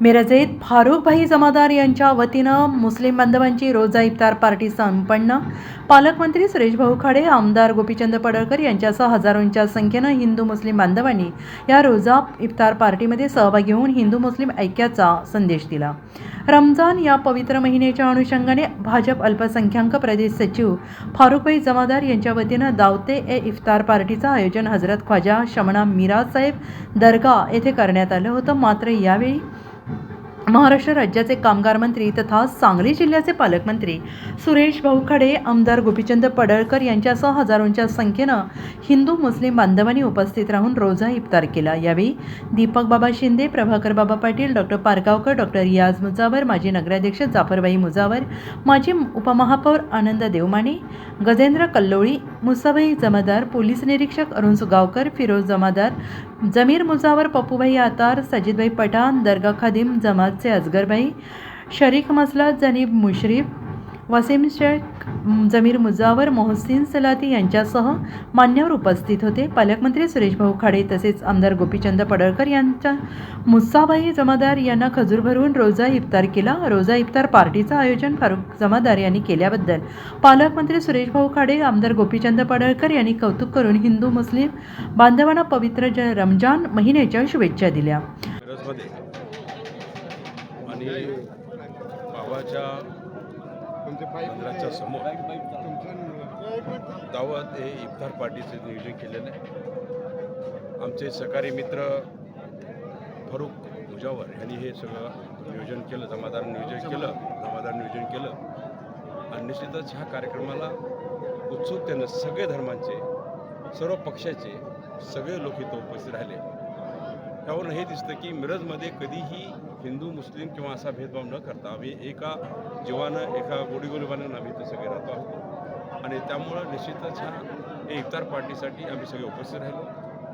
मिरजेत फारुखभाई जमादार यांच्या वतीनं मुस्लिम बांधवांची रोजा इफ्तार पार्टी संपन्न. पालकमंत्री सुरेश भाऊ खाडे आमदार गोपीचंद पडळकर यांच्यासह हजारोंच्या संख्येनं हिंदू मुस्लिम बांधवांनी या रोजा इफ्तार पार्टीमध्ये सहभागी होऊन हिंदू मुस्लिम ऐक्याचा संदेश दिला. रमजान या पवित्र महिन्याच्या अनुषंगाने भाजप अल्पसंख्याक प्रदेश सचिव फारुखभाई जमादार यांच्या वतीनं दावते ए इफ्तार पार्टीचं आयोजन हजरत ख्वाजा शमणा मिराज साहेब दर्गा येथे करण्यात आलं होतं. मात्र यावेळी महाराष्ट्र राज्याचे कामगार मंत्री तथा सांगली जिल्ह्याचे पालकमंत्री सुरेश भाऊ खडे आमदार गोपीचंद पडळकर यांच्यासह हजारोंच्या संख्येनं हिंदू मुस्लिम बांधवांनी उपस्थित राहून रोजा इफ्तार केला. यावेळी दीपक बाबा शिंदे प्रभाकर बाबा पाटील डॉक्टर पारगावकर डॉक्टर रियाज मुजावर माजी नगराध्यक्ष जाफरबाई मुजावर माजी उपमहापौर आनंद देवमाने गजेंद्र कल्लोळी मुसाबाई जमादार पोलीस निरीक्षक अरुण सुगावकर फिरोज जमादार जमीर मुजावर पप्पूभाई आतार सजिदभाई पठाण दर्गा खादिम जमातचे अजगरभाई शरीक मसला जनीब मुश्रीफ वसीम शेख जमीर मुजावर मोहसिन सलाती यांच्यासह मान्यवर उपस्थित होते. पालकमंत्री सुरेश भाऊ खाडे तसेच आमदार गोपीचंद पडळकर यांच्या मुस्साबाई जमादार यांना खजूर भरवून रोजा इफ्तार केला. रोजा इफ्तार पार्टीचं आयोजन फारुख जमादार यांनी केल्याबद्दल पालकमंत्री सुरेश भाऊ खाडे आमदार गोपीचंद पडळकर यांनी कौतुक करून हिंदू मुस्लिम बांधवांना पवित्र ज रमजान महिन्याच्या शुभेच्छा दिल्या. आणि बाबाच्या मंदिराच्या समोर. दावत हे इफ्तार पार्टीचे नियोजन केलेलं आहे. आमचे सहकारी मित्र फारुख मुजावर यांनी हे सगळं नियोजन केलं जमादार नियोजन केलं जमादार नियोजन केलं. आणि निश्चितच ह्या कार्यक्रमाला उत्सुकतेनं सगळे धर्मांचे सर्व पक्षाचे सगळे लोक इथं उपस्थित राहिले. त्यावरून हे दिसतं की मिरजमध्ये कधीही हिंदू मुस्लिम किंवा असा भेदभाव न करता आम्ही एका जीवानं एका गोडीगोलीबानं आम्ही इथं सगळे राहतो आहोत. आणि त्यामुळं निश्चितच ह्या हे इफ्तार पार्टीसाठी आम्ही सगळे उपस्थित राहिलो.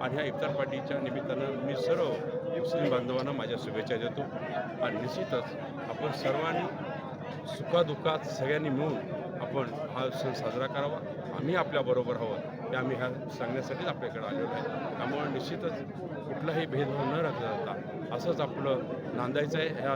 आणि ह्या इफ्तार पार्टीच्या निमित्तानं मी सर्व मुस्लिम बांधवांना माझ्या शुभेच्छा देतो. आणि निश्चितच आपण सर्वांनी सुखादुःखात सगळ्यांनी मिळून आपण हा सण साजरा करावा. आम्ही आपल्याबरोबर हवं हे आम्ही ह्या सांगण्यासाठीच आपल्याकडे आलेलो आहे. त्यामुळे निश्चितच कुठलाही भेदभाव न राखता असंच आपलं नांदायचं आहे ह्या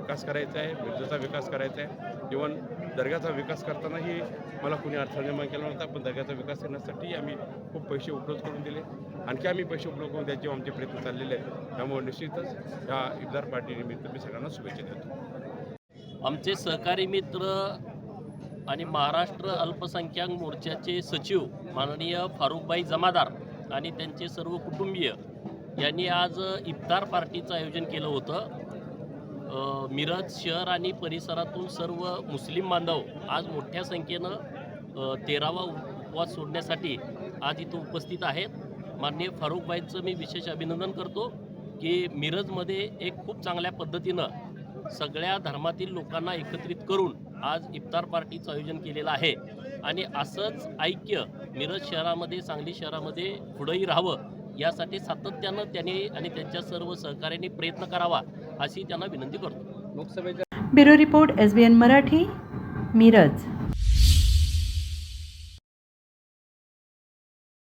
विकास करायचा आहे मिरजेचा विकास करायचा आहे. इवन दर्ग्याचा विकास करतानाही मला कुणी अडथळा निर्माण केला नव्हता पण दर्ग्याचा विकास करण्यासाठी आम्ही खूप पैसे उपलब्ध करून दिले. आणखी आम्ही पैसे उपलब्ध करून द्यायचे आमचे प्रयत्न चाललेले आहेत. त्यामुळे निश्चितच ह्या इफ्तार पार्टीनिमित्त मी सगळ्यांना शुभेच्छा देतो. आमचे सहकारी मित्र आणि महाराष्ट्र अल्पसंख्याक मोर्चाचे सचिव माननीय फारुखबाई जमादार आणि त्यांचे सर्व कुटुंबीय यांनी आज इफ्तार पार्टीचं आयोजन केलं होतं. मिरज शहर आणि परिसरातून सर्व मुस्लिम बांधव आज मोठ्या संख्येनं तेरावा उपवास सोडण्यासाठी आज इथं उपस्थित आहेत. माननीय फारुखबाईंचं मी विशेष अभिनंदन करतो की मिरजमध्ये एक खूप चांगल्या पद्धतीनं सगळ्या धर्मातील लोकांना एकत्रित करून आज इफ्तार पार्टीचं आयोजन केलेलं आहे. आणि असंच ऐक्य मिरज शहरामध्ये सांगली शहरामध्ये पुढंही राहावं यासाठी सातत्यानं त्यांनी आणि त्यांच्या सर्व सहकार्याने प्रयत्न करावा अशी त्यांना विनंती करतो. Bureau report S B N Marathi Miraj.